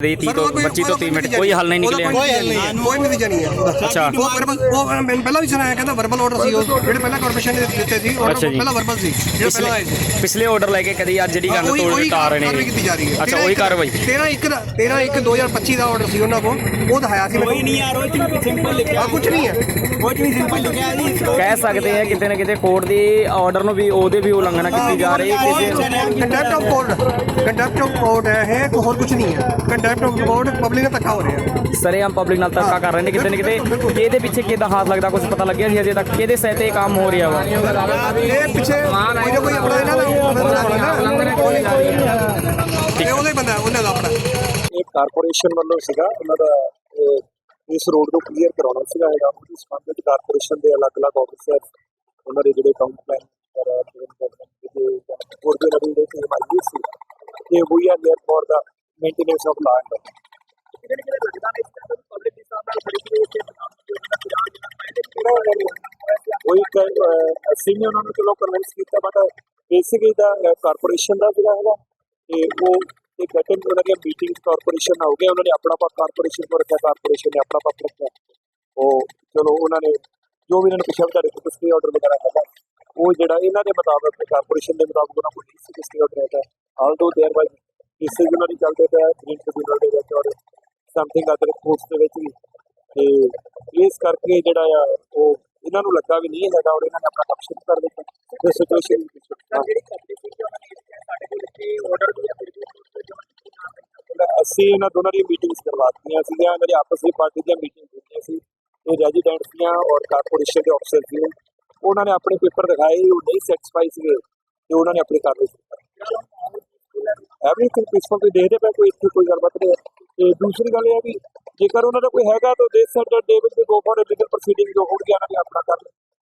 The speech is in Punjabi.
ਦੇ 30 ਤੋਂ 25 ਤੋਂ 30 ਮਿੰਟ ਕੋਈ ਹੱਲ ਨਹੀਂ ਨਿਕਲਿਆ। ਕੋਈ ਹੱਲ ਨਹੀਂ ਹੈ, ਕੋਈ ਨਹੀਂ। ਹੈ ਅੱਛਾ। ਉਹ ਵਰਬਲ ਉਹ ਮੈਨੂੰ ਪਹਿਲਾਂ ਵੀ ਸੁਣਾਇਆ ਕਹਿੰਦਾ ਵਰਬਲ ਆਰਡਰ ਸੀ ਉਹ ਜਿਹੜੇ ਪਹਿਲਾਂ ਕਾਰਪੋਰੇਸ਼ਨ ਨੇ ਦਿੱਤੇ ਸੀ ਜੀ। ਪਹਿਲਾਂ ਵਰਬਲ ਸੀ ਜਿਹੜਾ ਪਹਿਲਾਂ ਆਏ ਸੀ। ਪਿਛਲੇ ਆਰਡਰ ਲੈ ਕੇ ਕਦੀ ਅੱਜ ਜਿਹੜੀ ਗੱਲ ਉਹੀ- ਤੋੜ ਉਹੀ ਟਾ ਰਹੇ ਨੇ। ਅੱਛਾ ਉਹੀ ਕਾਰਵਾਈ। 13 1 ਦਾ 13 1 2025 ਦਾ ਆਰਡਰ ਸੀ ਉਹਨਾਂ ਕੋਲ ਉਹ ਦਿਖਾਇਆ ਸੀ ਕੋਈ ਨਹੀਂ ਯਾਰ ਉਹ ਸਿੰਪਲ ਲਿਖਿਆ। ਆ ਕੁਝ ਨਹੀਂ ਹੈ। ਉਹ ਚ ਵੀ ਸਿੰਪਲ ਲਿਖਿਆ ਜੀ ਕਹਿ ਸਕਦੇ ਆ ਕਿਤੇ ਨਾ ਕਿਤੇ ਕੋਰਟ ਦੀ ਆਰਡਰ ਨੂੰ ਵੀ ਉਹਦੇ ਵੀ ਉਲੰਘਣਾ ਕੀਤੀ ਜਾ ਰਹੀ ਹੈ ਕਿਸੇ contempt of court contempt of court ਹੈ ਇਹ ਹੋਰ ਕੁਝ ਨਹੀਂ ਹੈ। ਟਾਈਮ ਟੂ ਅਬਾਊਟ ਪਬਲਿਕ ਨਾਲ ਧੱਕਾ ਹੋ ਰਿਹਾ ਸਰੇਆਮ ਪਬਲਿਕ ਨਾਲ ਧੱਕਾ ਕਰ ਰਹੇ ਨੇ ਕਿਤੇ ਨਾ ਕਿਤੇ। ਇਹਦੇ ਪਿੱਛੇ ਕਿਹਦਾ ਹੱਥ ਲੱਗਦਾ ਕੁਝ ਪਤਾ ਲੱਗਿਆ ਨਹੀਂ ਅਜੇ ਤੱਕ। ਕਿਹਦੇ ਸਹਿ ਤੇ ਇਹ ਕੰਮ ਹੋ ਰਿਹਾ ਵਾ? ਇਹ ਪਿੱਛੇ ਕੋਈ ਨਾ ਕੋਈ ਆਪਣਾ ਇਹਨਾਂ ਦਾ ਇਹ ਉਹਦੇ ਬੰਦਾ ਉਹਨਾਂ ਦਾ ਆਪਣਾ। ਇਹ ਕਾਰਪੋਰੇਸ਼ਨ ਵੱਲੋਂ ਸੀਗਾ ਉਹਨਾਂ ਦਾ ਇਸ ਰੋਡ ਨੂੰ ਕਲੀਅਰ ਕਰਾਉਣਾ ਸੀਗਾ ਹੈਗਾ। ਉਸ ਸੰਬੰਧਿਤ ਕਾਰਪੋਰੇਸ਼ਨ ਦੇ ਅਲੱਗ-ਅਲੱਗ ਆਫਿਸਰ ਉਹਨਾਂ ਦੇ ਜਿਹੜੇ ਅਕਾਊਂਟ ਪਲਾਨ ਵਗੈਰਾ ਜਿਹੜੇ ਹੋਰ ਦੇ ਨਵੀਂ ਦੇ ਟੀਮ ਆਈ ਸੀ। ਇਹ ਵੀ ਆ ਦੇਅਰ ਫॉर ਦਾ। ਮੇਨਟੇਨੈਂਸ ਆਫ ਲਾ ਐਂਡ ਕੋਈ ਅਸੀਂ ਵੀ ਉਹਨਾਂ ਨੂੰ ਚਲੋ ਕਨਵਿੰਸ ਕੀਤਾ ਬਟ ਬੇਸਿਕਲੀ ਦਾ ਕਾਰਪੋਰੇਸ਼ਨ ਦਾ ਜਿਹੜਾ ਹੈਗਾ ਤੇ ਉਹ ਇੱਕ ਅਟੈਂਡ ਉਹਨਾਂ ਦੀਆਂ ਮੀਟਿੰਗ ਕਾਰਪੋਰੇਸ਼ਨ ਨਾਲ ਹੋ ਗਿਆ ਉਹਨਾਂ ਨੇ ਆਪਣਾ ਪਾ ਕਾਰਪੋਰੇਸ਼ਨ ਨੂੰ ਰੱਖਿਆ ਕਾਰਪੋਰੇਸ਼ਨ ਨੇ ਆਪਣਾ ਪੱਖ ਰੱਖਿਆ। ਉਹ ਚਲੋ ਉਹਨਾਂ ਨੇ ਜੋ ਵੀ ਇਹਨਾਂ ਨੂੰ ਪਿਛਾ ਵਿਚਾਰੇ ਕੋਲ ਸਟੇ ਆਰਡਰ ਵਗੈਰਾ ਹੈਗਾ ਉਹ ਜਿਹੜਾ ਇਹਨਾਂ ਦੇ ਮੁਤਾਬਕ ਕਾਰਪੋਰੇਸ਼ਨ ਦੇ ਮੁਤਾਬਕ ਉਹਨਾਂ ਕੋਲ ਨਹੀਂ ਸੀ ਸਟੇ ਆਰਡਰ ਹੈਗਾ। ਆਲ ਦੋ ਦੇਅਰ ਕੇਸਿਸ ਉਹਨਾਂ ਦੀ ਚੱਲਦੇ ਪਿਆ ਗ੍ਰੀਨ ਟ੍ਰਿਬਿਊਨਲ ਦੇ ਵਿੱਚ ਔਰ ਸਮਥਿੰਗ ਅਦਰ ਕੋਰਟਸ ਦੇ ਵਿੱਚ ਵੀ। ਤੇ ਇਸ ਕਰਕੇ ਜਿਹੜਾ ਆ ਉਹ ਇਹਨਾਂ ਨੂੰ ਲੱਗਾ ਵੀ ਨਹੀਂ ਹੈਗਾ ਔਰ ਇਹਨਾਂ ਨੇ ਆਪਣਾ ਕੰਮ ਸ਼ੁਰੂ ਕਰ ਦਿੱਤਾ। ਤੇ ਸਿਚੁਏਸ਼ਨ ਅਸੀਂ ਇਹਨਾਂ ਦੋਨਾਂ ਦੀਆਂ ਮੀਟਿੰਗਸ ਕਰਵਾਤੀਆਂ ਸੀਗੀਆਂ ਇਹਨਾਂ ਦੀ ਆਪਸ ਵਿੱਚ ਪਾਰਟੀ ਦੀਆਂ ਮੀਟਿੰਗ ਹੋਈਆਂ ਸੀ। ਤੇ ਰੈਜ਼ੀਡੈਂਟਸ ਦੀਆਂ ਔਰ ਕਾਰਪੋਰੇਸ਼ਨ ਦੇ ਅਫਸਰ ਸੀ ਉਹਨਾਂ ਨੇ ਆਪਣੇ ਪੇਪਰ ਦਿਖਾਏ ਉਹ ਨਹੀਂ ਸੈਟੀਸਫਾਈ ਸੀਗੇ ਤੇ ਉਹਨਾਂ ਨੇ ਆਪਣੀ ਕਾਰਵਾਈ ਐਵਰੀਥਿੰਗ ਪੀਸਫੁਲ ਤੇ ਦੇਖਦੇ ਪਏ ਕੋਈ ਇੱਥੇ ਕੋਈ ਗੱਲਬਾਤ ਨਹੀਂ ਹੈ ਤੇ ਦੂਸਰੀ ਗੱਲ ਇਹ ਹੈ ਵੀ ਜੇਕਰ ਉਹਨਾਂ ਦਾ ਕੋਈ ਹੈਗਾ ਤਾਂ they said they will go for legal proceeding ਜੋ ਹੋਣਗੇ ਉਹਨਾਂ ਨੇ ਆਪਣਾ ਕਰ ਲੈਣ